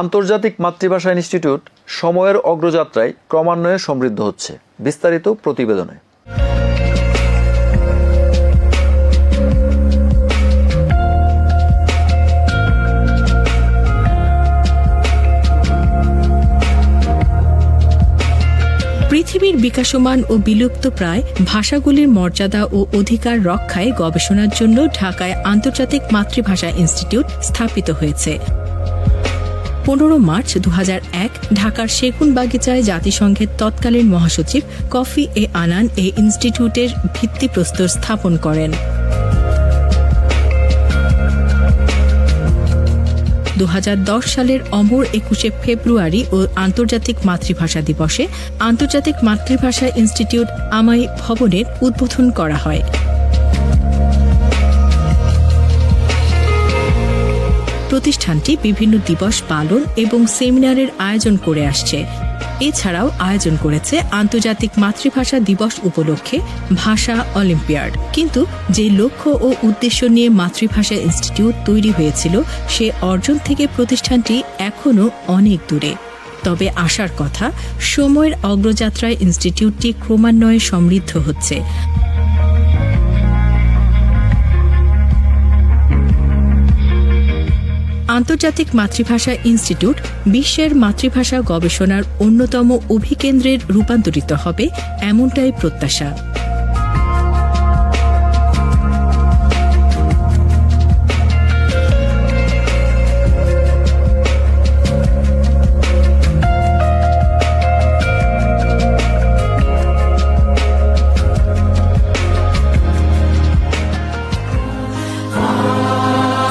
আন্তর্জাতিক মাতৃভাষা ইনস্টিটিউট সময়ের অগ্রযাত্রায় ক্রমান্বয়ে সমৃদ্ধ হচ্ছে। বিস্তারিত প্রতিবেদনে। পৃথিবীর বিকাশমান ও বিলুপ্ত প্রায় ভাষাগুলির মর্যাদা ও অধিকার রক্ষায় গবেষণার জন্য ঢাকায় আন্তর্জাতিক মাতৃভাষা ইনস্টিটিউট স্থাপিত হয়েছে। পনেরো মার্চ দু হাজার এক, ঢাকার সেগুন বাগিচায় জাতিসংঘের তৎকালীন মহাসচিব কফি এ আনান এ ইনস্টিটিউটের ভিত্তিপ্রস্তর স্থাপন করেন। দু হাজার দশ সালের অমর একুশে ফেব্রুয়ারি ও আন্তর্জাতিক মাতৃভাষা দিবসে আন্তর্জাতিক মাতৃভাষা ইনস্টিটিউট আমাই ভবনের উদ্বোধন করা হয়। প্রতিষ্ঠানটি বিভিন্ন দিবস পালন এবং সেমিনারের আয়োজন করে আসছে। এছাড়াও আয়োজন করেছে আন্তর্জাতিক মাতৃভাষা দিবস উপলক্ষে ভাষা অলিম্পিয়াড। কিন্তু যে লক্ষ্য ও উদ্দেশ্য নিয়ে মাতৃভাষা ইনস্টিটিউট তৈরি হয়েছিল, সে অর্জন থেকে প্রতিষ্ঠানটি এখনও অনেক দূরে। তবে আসার কথা, সময়ের অগ্রযাত্রায় ইনস্টিটিউটটি ক্রমান্বয়ে সমৃদ্ধ হচ্ছে। আন্তর্জাতিক মাতৃভাষা ইনস্টিটিউট বিশ্বের মাতৃভাষা গবেষণার অন্যতম অভিকেন্দ্রের রূপান্তরিত হবে এমনটাই প্রত্যাশা।